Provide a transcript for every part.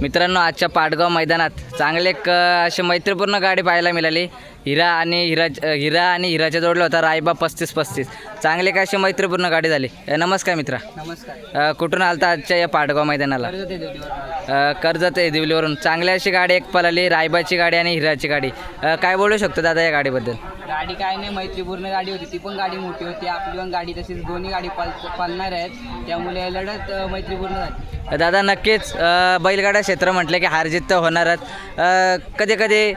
मित्रांनो आजच्या पाटगाव मैदानात चांगले एक अशी मैत्रीपूर्ण गाडी पाहायला मिळाली. हिरा आणि हिरा हिरा आणि हिराच्या जोडला होता रायबा पस्तीस पस्तीस. चांगले एक अशी मैत्रीपूर्ण गाडी झाली? नमस्कार मित्रा. नमस्कार. कुठून आलता आजच्या या पाटगाव मैदानाला? कर्जत दिवलीवरून. चांगली अशी गाडी एक पळाली रायबाची गाडी आणि हिराची गाडी. काय बोलू शकतो दादा या गाडीबद्दल? गाडी काय नाही मैत्रीपूर्ण गाडी होती. ती पण गाडी मोठी होती. आपली पण गाडी तशीच. दोन्ही गाडी पाल पालणार आहेत. त्यामुळे लढत मैत्रीपूर्ण झाली. दादा नक्कीच बैलगाडा क्षेत्र म्हटलं की हार जीत तर होणारच. कधी कधी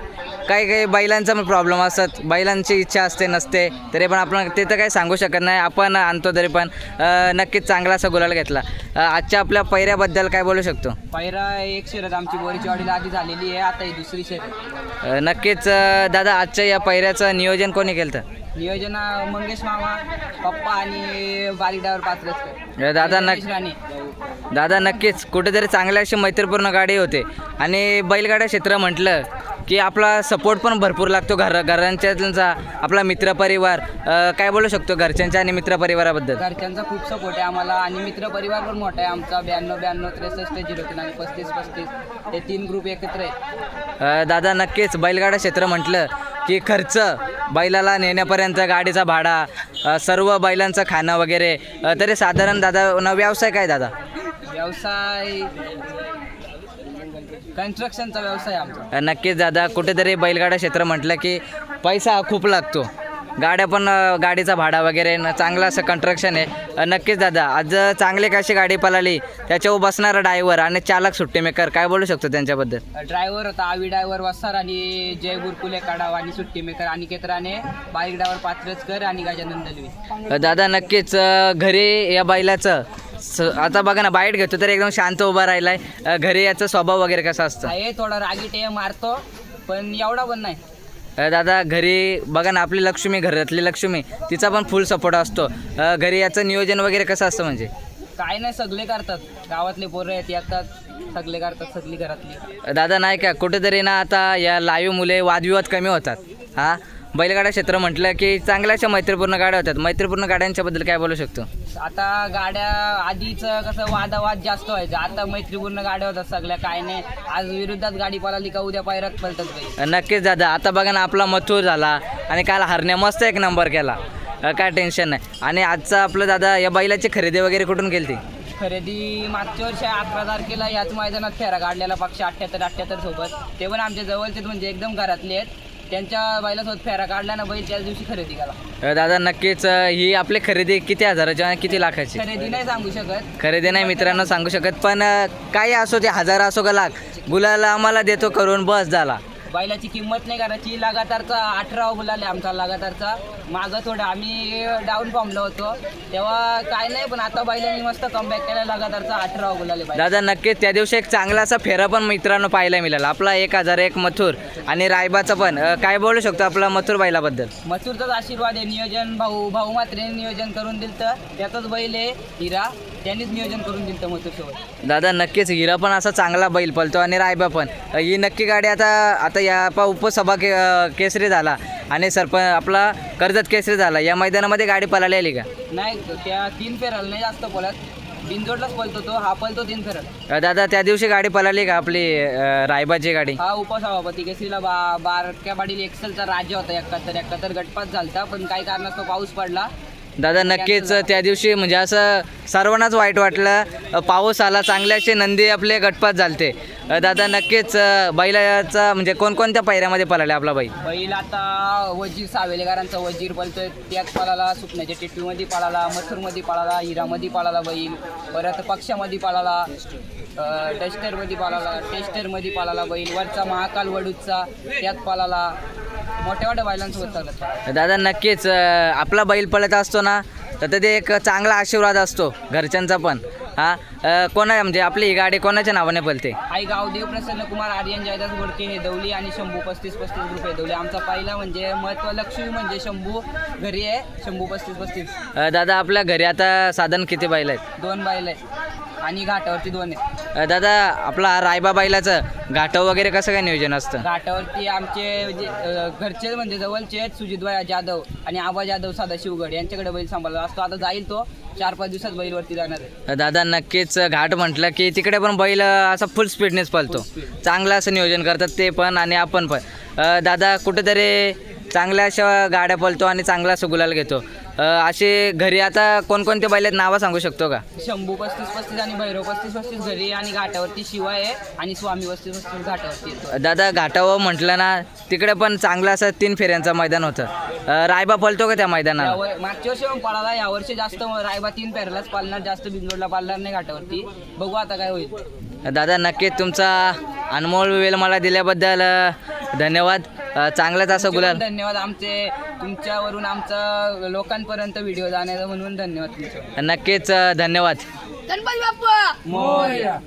काही काही बैलांचा प्रॉब्लेम असतात बैलांची इच्छा असते नसते तरी पण आपण ते तर काही सांगू शकत नाही. आपण आणतो तरी पण नक्कीच चांगला असा गुलाल घेतला. आजच्या आपल्या पैऱ्याबद्दल काय बोलू शकतो? पहिरा एक शर्यत आमची बोरीची वाडीला आधी झालेली आहे आता ही दुसरी शर्यत. नक्कीच दादा आजच्या या पैऱ्याचं नियोजन कोणी केलं? नियोजन मंगेश मामा पप्पा आणि बारीक डावर पात्रच. अ, दादा नक्क दादा नक्कीच कुठेतरी चांगली अशी मैत्रीपूर्ण गाडी होते. आणि बैलगाड्या क्षेत्र म्हटलं की आपला सपोर्ट पण भरपूर लागतो घर घरांच्या आपला मित्रपरिवार. काय बोलू शकतो घरच्यांच्या आणि मित्रपरिवाराबद्दल? घरच्यांचा खूप सपोर्ट आहे आम्हाला आणि मित्र परिवार पण मोठा आहे आमचा. ब्याण्णव ब्याण्णव त्रेसष्ट झिरो तीन आणि पस्तीस पस्तीस. हे तीन ग्रुप एकत्र आहेत अ, दादा नक्कीच बैलगाडा क्षेत्र म्हटलं की खर्च बैलाला नेण्यापर्यंत गाडीचा भाडा सर्व बैलांचं खाणं वगैरे. तरी साधारण दादा न व्यवसाय काय दादा? व्यवसाय कन्स्ट्रक्शनचा व्यवसाय आहे आमचा नक्कीच दादा कुठेतरी बैलगाडा क्षेत्र म्हटलं की पैसा हा खूप लागतो. गाड्या पण अ, गाडीचा भाडा वगैरे न चांगलं असं कंस्ट्रक्शन आहे. अ, नक्कीच दादा आज चांगली कशी गाडी पळाली त्याच्यावर बसणारा ड्रायव्हर आणि चालक सुट्टी मेकर काय बोलू शकतो त्यांच्याबद्दल? ड्रायव्हर होता आवी ड्रायव्हर वसार आणि जय बुरकुले काढाव आणि सुट्टी मेकर आणि केतराने बाईक ड्रायव्हर पात्रचकर आणि गजानन दलवी. अ, दादा नक्कीच अ, घरी या बैलाचं आता बघा ना बाईट घेतो तर एकदम शांत उभा राहिलाय. अ, घरी याचा स्वभाव वगैरे कसा असतो? आहे थोडा रागीट आहे मारतो पण एवढा पण नाही. अ, दादा घरी बघा ना आपली लक्ष्मी घरातली लक्ष्मी तिचा पण फुल सपोर्ट असतो. अ, घरी याचं नियोजन वगैरे कसं असतं म्हणजे? काय नाही सगळे करतात. गावातले पोरं आहेत येतात सगळे करतात सगळी घरातली. दादा नाही का कुठेतरी ना आता या लाईव्ह मुले वादविवाद कमी होतात. हा? बैलगाडा क्षेत्र म्हटलं की चांगल्या अशा मैत्रीपूर्ण गाड्या होतात मैत्रीपूर्ण गाड्यांच्याबद्दल काय बोलू शकतो? आता गाड्या आधीच कसं वादावाद जास्त व्हायचं. आता मैत्रीपूर्ण गाड्या होतात सगळ्या काय नाही. आज विरुद्धात गाडी पळाली का उद्या पायरात पलटत बाई नक्कीच दादा. आता बघा ना आपला मथुर झाला आणि काल हरण्या मस्त एक नंबर केला. अ, काय टेन्शन नाही. आणि आजचा आपलं दादा या बैलाची खरेदी वगैरे कुठून केली ती खरेदी मागच्या वर्षी अकरा तारखेला याच मैदानात फेरा काढलेला पक्ष अठ्ठ्याहत्तर अठ्ठ्याहत्तर सोबत. ते पण आमच्या जवळचेच म्हणजे एकदम घरातले आहेत. त्यांच्या बैलासोबत फेरा काढला ना बैल त्याच दिवशी खरेदी केला. अ, दादा नक्कीच अ, ही आपली खरेदी किती हजाराची आणि किती लाखाची? खरेदी नाही सांगू शकत. खरेदी नाही मित्रांनो सांगू शकत पण अ, काही असो ते हजार असो का लाख गुलाला आम्हाला देतो करून बस झाला. बैलाची किंमत नाही करायची. लगातारचा अठरा गुलाले आमचा लगातारचा. मागं थोडं आम्ही डाऊन फॉर्मला होतो. तेव्हा काय नाही पण आता बैलांनी मस्त कमबॅक केला. लगातारचा अठरा गुलाले बैल. दादा नक्कीच त्या दिवशी एक चांगला असा फेरा पण मित्रांनो पाहायला मिळाला. आपला एक हजार एक मथुर आणि रायबाचा पण. काय बोलू शकतो आपला मथुर बैलाबद्दल? मथुरचाच आशीर्वाद आहे. नियोजन भाऊ भाऊ मात्रेने नियोजन करून दिलं तर त्याचाच बैल आहे हिरा. त्यांनीच नियोजन करून दिलं मथुर सोबत दादा नक्कीच. हिरा पण असा चांगला बैल पळतो आणि रायबा पण. ही नक्की गाडी आता आता या पा उपसभा के केसरी झाला आणि सरप आपला कर्जत केसरी झाला. या मैदानामध्ये गाडी पळाली आली का? नाही त्या तीन फेराला नाही जास्त पळत. बिनजोडलाच पळतो तो. हा पळतो तीन फेरल. दादा त्या दिवशी गाडी पळाली का आपली अ, रायबाची गाडी? हा उपसभापती केसरीला बा बारक्या पाटील एक्सेलचा राज्य होता. एकाहत्तर एकाहत्तर गटपात झालता पण काही कारणास्तव पाऊस पडला. दादा नक्कीच त्या दिवशी म्हणजे असं सर्वांनाच वाईट वाटलं. पाऊस आला चांगले असे नंदी आपले गटपात झालते. दादा नक्कीच बैलाचा म्हणजे कोणकोणत्या पायऱ्यामध्ये पळाले आपला बैल? बैल आता वजीर सावेलेकरांचा वजीर पळतोय. त्यात पळाला सुकण्याच्या टिटवीमध्ये पळाला मथुरमध्ये पळाला हिरामध्ये पळाला बैल. परत पक्षामध्ये पळाला डस्टरमध्ये पळाला टेस्टरमध्ये पळाला बैल. वरचा महाकाल वडूचा त्यात पळाला. मोठ्या मोठ्या बैलांसोबत चालत दादा नक्कीच अ, आपला बैल पळत असतो ना तर ते एक चांगला आशीर्वाद असतो घरच्यांचा पण. हा? अ, कोणा म्हणजे आपली ही गाडी कोणाच्या नावाने पळते? आई गावदेव प्रसन्न कुमार आर्यन जयदास गोडके हे दौली आणि शंभू पस्तीस पस्तीस ग्रुप आहे दौली आमचा पहिला म्हणजे महत्त्व लक्ष्मी म्हणजे शंभू घरी आहे. शंभू पस्तीस पस्तीस. अ, दादा आपल्या घरी आता साधन किती बैल आहेत? दोन बैल आहे आणि घाटावरती दोन आहेत अ, दादा आपला रायबा बैलाचं घाटव वगैरे कसं काय नियोजन असतं? घाटावरती आमचे अ, घरचे म्हणजे जवळचे आहेत सुजितभाई जाधव आणि आबा जाधव साधा शिवगड यांच्याकडे बैल सांभाळला असतो. आता जाईल तो चार पाच दिवसात बैलवरती जाणार आहे. दादा नक्कीच घाट म्हटलं की तिकडे पण बैल असा फुल स्पीडनेस पळतो चांगलं असं नियोजन करतात ते पण आणि आपण पण. अ, दादा कुठेतरी चांगल्या अशा गाड्या पळतो आणि चांगला असं गुलाल घेतो. असे घरी आता कोणकोणते बैल आहेत नावं सांगू शकतो का? शंभू पस्तीस पस्तीस आणि भैरव पस्तीस पस्तीस घरी आणि घाटावरती शिवा आहे आणि स्वामी पस्तीस पस्तीस घाटावरती येतो. दादा घाटावं म्हटलं ना तिकडे पण चांगलं असं तीन फेऱ्यांचं मैदान होतं. अ, रायबा पळतो का त्या मैदानाला यावर मागच्या वर्षी पण पळाला यावर्षी जास्त रायबा तीन पेरलाच पालणार जास्त बिंदोडला पालणार नाही घाटावरती. बघू आता काय होईल. दादा नक्कीच तुमचा अनमोल वेळ मला दिल्याबद्दल अ, धन्यवाद. अ, चांगलाच असं गुलाल. धन्यवाद. आमचे तुमच्यावरून आमचा लोकांपर्यंत व्हिडिओ जाण्याचा म्हणून धन्यवाद तुमचं. नक्कीच अ, धन्यवाद. गणपती बाप्पा! मोरया.